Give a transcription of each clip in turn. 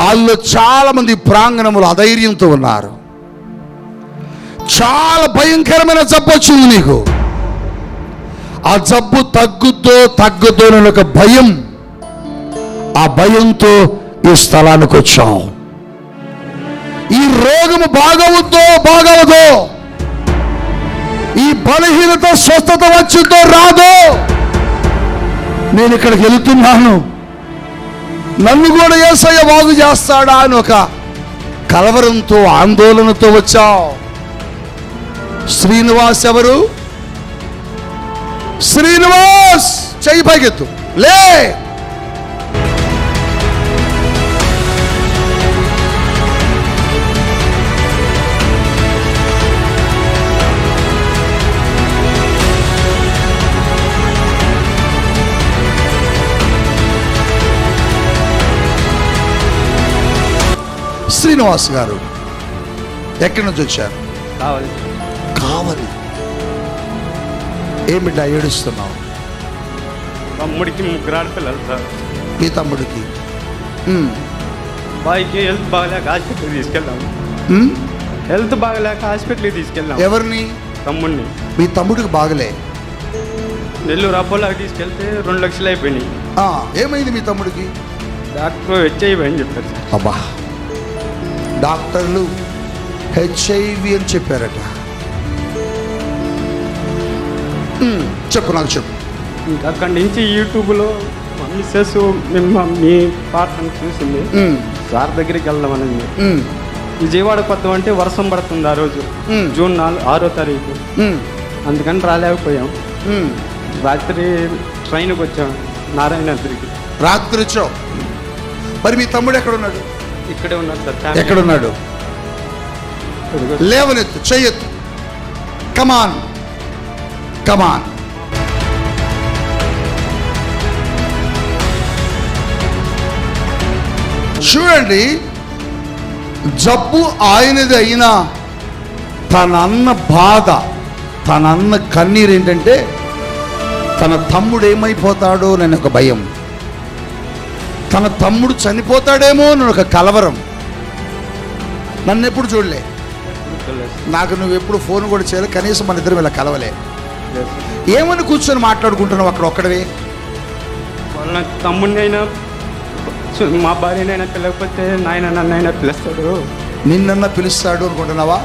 హాల్లో చాలామంది ప్రాంగణములు అధైర్యంతో ఉన్నారు. చాలా భయంకరమైన జబ్బు వచ్చింది నీకు. ఆ జబ్బు తగ్గుతో తగ్గుతో ఒక భయం. ఆ భయంతో ఈ స్థలానికి వచ్చాం. ఈ రోగము బాగవుద్దో బాగవదో ఈ బలహీనత స్వస్థత వచ్చిందో రాదో నేను ఇక్కడికి వెళ్తున్నాను. నన్ను కూడా ఏసయ్య బాగు చేస్తాడా అని ఒక కలవరంతో ఆందోళనతో వచ్చావు. శ్రీనివాస్ ఎవరు? శ్రీనివాస్! చెయ్యి పైకెత్తు. లే! శ్రీనివాస్ గారు. ఎక్కడి నుంచి వచ్చారు? కావాలి. కావాలి. ఏమిటా ఏడుస్తున్నావు? తమ్ముడికి ముగ్గురు ఆడపిల్లలు సార్. మీ తమ్ముడికి? బాయ్కి హెల్త్ బాగలేక హాస్పిటల్కి తీసుకెళ్ళాము హెల్త్ బాగలేక హాస్పిటల్కి తీసుకెళ్ళాము ఎవరిని? తమ్ముడిని. మీ తమ్ముడికి బాగలే. నెల్లూరు అపోలోకి తీసుకెళ్తే రెండు లక్షలు అయిపోయినాయి. ఆ, ఏమైంది మీ తమ్ముడికి? డాక్టర్ అని చెప్పారు అబ్బా. డాక్టర్లు హెచ్ఐవి అని చెప్పారట. చెప్పు నాకు చెప్పు. ఇంకా అక్కడి నుంచి యూట్యూబ్లో మా మిస్సెస్ మేము మీ పాటను చూసింది. సార్ దగ్గరికి వెళ్దామని విజయవాడ కొత్త అంటే వర్షం పడుతుంది ఆ రోజు. జూన్ నాలుగు ఆరో తారీఖు. అందుకని రాలేకపోయాం. రాత్రి ట్రైన్కి వచ్చాం. నారాయణగిరికి రాత్రి వచ్చావు. మరి మీ తమ్ముడు ఎక్కడున్నాడు ఇక్కడే సార్. ఫ్యామిలీ. ఎక్కడున్నాడు? లేవనెత్తు చెయ్యొద్దు కమాన్ కమాన్ చూడండి జబ్బు ఆయనది అయినా తన అన్న బాధ తన అన్న కన్నీరు ఏంటంటే తన తమ్ముడు ఏమైపోతాడో అని ఒక భయం. తన తమ్ముడు చనిపోతాడేమో అని ఒక కలవరం. నన్ను ఎప్పుడు చూడలే. నాకు నువ్వు ఎప్పుడు ఫోన్ కూడా చేయలే కనీసం మన ఇద్దరం ఇలా కలవలే. ఏమని కూర్చొని మాట్లాడుకుంటున్నావు అక్కడ ఒక్కడవే? వాళ్ళ తమ్ముడిని అయినా చు- మా భార్యనైనా పిలకపోతే నాయన నన్నైనా పిలుస్తాడు. నిన్నన్నా పిలుస్తాడు అనుకుంటున్నావా?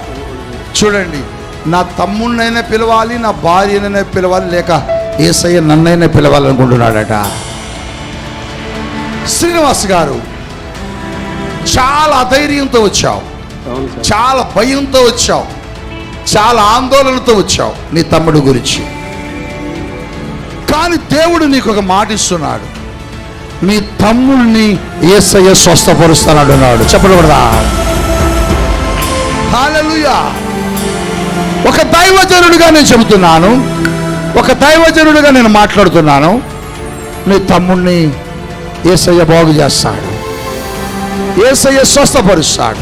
చూడండి నా తమ్ముడినైనా పిలవాలి నా భార్యనైనా పిలవాలి లేక ఏసయ్య నన్నైనా పిలవాలనుకుంటున్నాడట. శ్రీనివాస్ గారు చాలా అధైర్యంతో వచ్చావు. చాలా భయంతో వచ్చావు. చాలా ఆందోళనతో వచ్చావు నీ తమ్ముడు గురించి. కానీ దేవుడు నీకు ఒక మాట ఇస్తున్నాడు. నీ తమ్ముడిని ఏసయ్య స్వస్థపరుస్తాడు అన్నాడు. హల్లెలూయా. ఒక దైవజనుడిగా నేను చెబుతున్నాను. ఒక దైవజనుడిగా నేను మాట్లాడుతున్నాను. నీ తమ్ముడిని ఏసయ్య బాగు చేస్తాడు. ఏసయ్య స్వస్థపరుస్తాడు.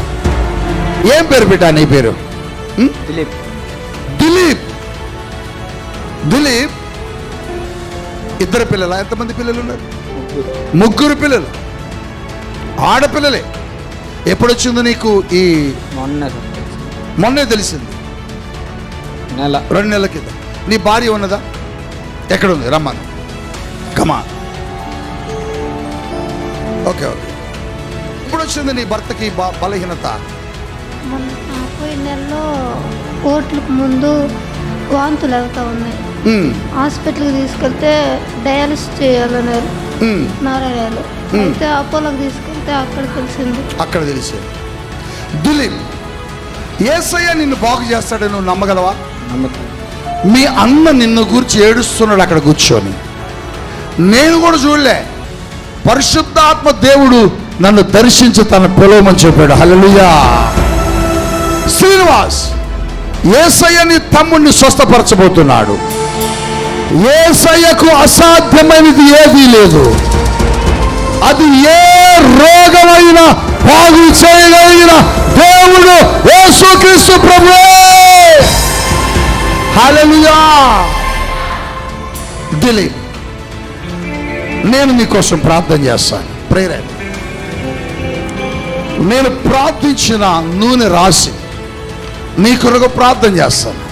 ఏం పేరు బిడ్డ నీ పేరు? దిలీప్. దిలీప్. దిలీప్. ఇద్దరు పిల్లల? ఎంతమంది పిల్లలు ఉన్నారు? ముగ్గురు పిల్లలు. ఆడపిల్లలే. ఎప్పుడు వచ్చింది నీకు ఈ మొన్న మొన్నే తెలిసింది. నెల. రెండు నెలల కింద నీ భార్య ఉన్నదా? ఎక్కడ ఉంది రమ్మను కమా ఓకే ఓకే. ఇప్పుడు వచ్చింది నీ భర్తకి బలహీనత. పోయిన నెలలో ఓట్లకు ముందు వాంతులు అవుతా ఉన్నాయి. హాస్పిటల్కి తీసుకెళ్తే డయాలిసిస్ చేయాలన్నారు నారాయణలో. అయితే అపోలోకి తీసుకెళ్తే అక్కడ తెలిసింది. అక్కడ తెలిసింది. దిలీప్ ఏసయ్య నిన్ను బాగు చేస్తాడని నువ్వు నమ్మగలవా? నమ్ముతాను మీ అన్న నిన్ను గురించి ఏడుస్తున్నాడు అక్కడ కూర్చొని. నేను కూడా చూడలే. పరిశుద్ధాత్మ దేవుడు నన్ను దర్శించి తన పిలవమని చెప్పాడు. హలలుయా శ్రీనివాస్ ఏసయ్యని తమ్ముణ్ణి తమ్ముడిని స్వస్థపరచబోతున్నాడు. ఏసయ్యకు అసాధ్యమైనది ఏదీ లేదు. అది ఏ రోగమైన బాగు చేయగలిగిన దేవుడు యేసుక్రీస్తు ప్రభువే. హల్లెలూయా. దిలీప్ నేను నీకోసం ప్రార్థన చేస్తాను. ప్రేరణ నేను ప్రార్థించిన నూనె రాసి నీ కొరకు ప్రార్థన చేస్తాను.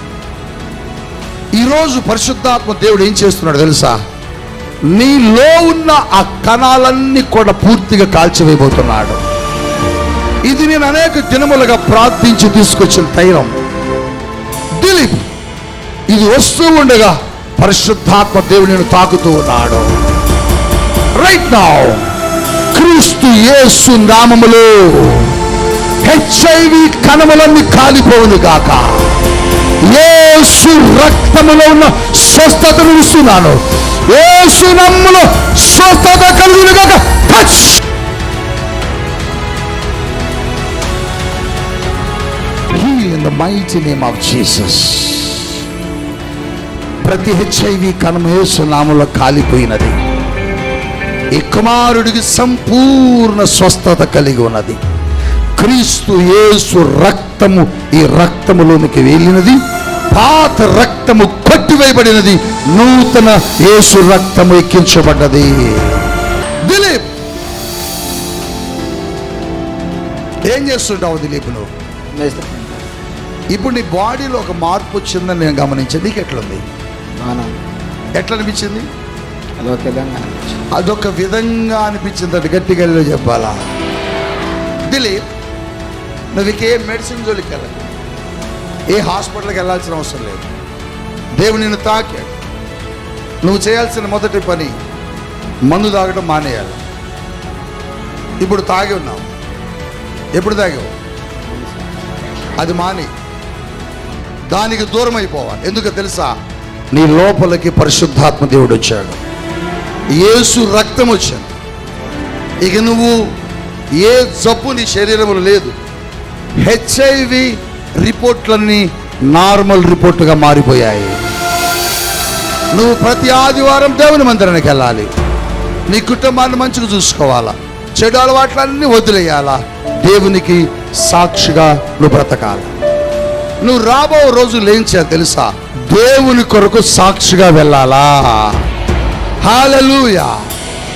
ఈరోజు పరిశుద్ధాత్మ దేవుడు ఏం చేస్తున్నాడు తెలుసా? నీలో ఉన్న ఆ కణాలన్నీ కూడా పూర్తిగా కాల్చివేయబోతున్నాడు. ఇది నేను అనేక దినములుగా ప్రార్థించి తీసుకొచ్చిన తైలం. దిలీప్ ఇది వస్తూ ఉండగా పరిశుద్ధాత్మ దేవుడు నేను తాకుతూ ఉన్నాడు. రైట్ నౌ క్రీస్తు యేసు నామములో హెచ్ఐవి కణములన్నీ కాలిపోవును గాక. యేసు రక్తములో ఉన్న స్వస్థతను ఇస్తున్నాను యేసు నమ్ములో స్వస్థత కలుగును గాక. Touch! In the mighty name of Jesus ప్రతి హెచ్ఐవి కణం యేసు నామములో కాలిపోయినది. ఈ కుమారుడికి సంపూర్ణ స్వస్థత కలిగి ఉన్నది. క్రీస్తు యేసు రక్తము ఈ రక్తములోనికి వెళ్ళినది. పాత రక్తము కొట్టివేయబడినది. నూతన యేసు రక్తము ఎక్కించబడ్డది. దిలీప్! ఏం చేస్తుంటావు దిలీప్ నువ్వు? ఇప్పుడు నీ బాడీలో ఒక మార్పు వచ్చిందని నేను గమనించాను నీకు ఎట్లుంది ఎట్లా అనిపించింది అదొక విధంగా అదొక విధంగా అనిపించింది అది గట్టిగా చెప్పాలా? దిలీప్ నువ్వు ఇక ఏ మెడిసిన్ జోలికి వెళ్ళదు ఏ హాస్పిటల్కి వెళ్ళాల్సిన అవసరం లేదు. దేవుడు నిన్ను తాకాడు. నువ్వు చేయాల్సిన మొదటి పని మందు తాగడం మానేయాలి. ఇప్పుడు తాగి ఉన్నావు. ఎప్పుడు తాగావు? అది మాని. దానికి దూరం అయిపోవాలి ఎందుకు తెలుసా? నీ లోపలికి పరిశుద్ధాత్మ దేవుడు వచ్చాడు. యేసు రక్తం వచ్చింది. ఇక నువ్వు ఏ జబ్బు నీ శరీరంలో లేదు. హెచ్ఐవి రిపోర్ట్లన్నీ నార్మల్ రిపోర్టుగా మారిపోయాయి. నువ్వు ప్రతి ఆదివారం దేవుని మందిరానికి వెళ్ళాలి. నీ కుటుంబాన్ని మంచిగా చూసుకోవాలా. చెడు అలవాట్లన్నీ వదిలేయాలా. దేవునికి సాక్షిగా నువ్వు బ్రతకాలి. నువ్వు రాబో రోజులు ఏం చేయాలి తెలుసా? దేవుని కొరకు సాక్షిగా వెళ్ళాలా. Hallelujah.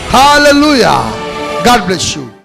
Hallelujah. God bless you.